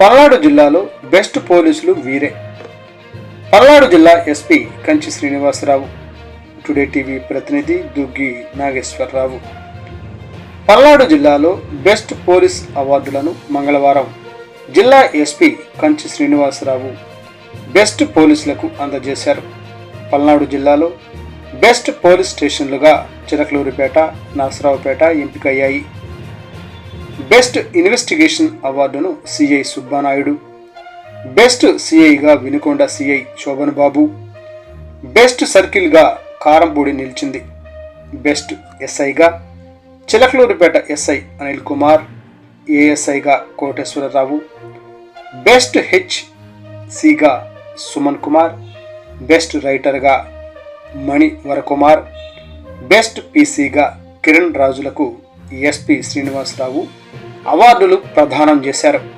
పల్నాడు జిల్లాలో బెస్ట్ పోలీసులు వీరే. పల్నాడు జిల్లా SP Kanchi Srinivasarao today TV ప్రతినిధి దుగ్గి నాగేశ్వరరావు. పల్నాడు జిల్లాలో బెస్ట్ పోలీస్ అవార్డులను మంగళవారం జిల్లా ఎస్పీ కంచి శ్రీనివాసరావు బెస్ట్ పోలీసులకు అందజేశారు. పల్నాడు జిల్లాలో బెస్ట్ పోలీస్ స్టేషన్లుగా చిరకలూరిపేట నరసరావుపేట ఎంపికయ్యాయి. బెస్ట్ ఇన్వెస్టిగేషన్ అవార్డును సిఐ సుబ్బానాయుడు బెస్ట్ సిఐగా వినుకొండ సిఐ శోభన్ బాబు బెస్ట్ సర్కిల్గా కారంపూడి నిలిచింది బెస్ట్ ఎస్ఐగా చిలకలూరిపేట ఎస్ఐ అనిల్ కుమార్ ఏఎస్ఐగా కోటేశ్వరరావు బెస్ట్ హెచ్ సిగా సుమన్ కుమార్ బెస్ట్ రైటర్గా మణి వరకుమార్ బెస్ట్ పీసీగా కిరణ్ రాజులకు ఎస్పి శ్రీనివాసరావు అవార్డులు ప్రదానం చేశారు.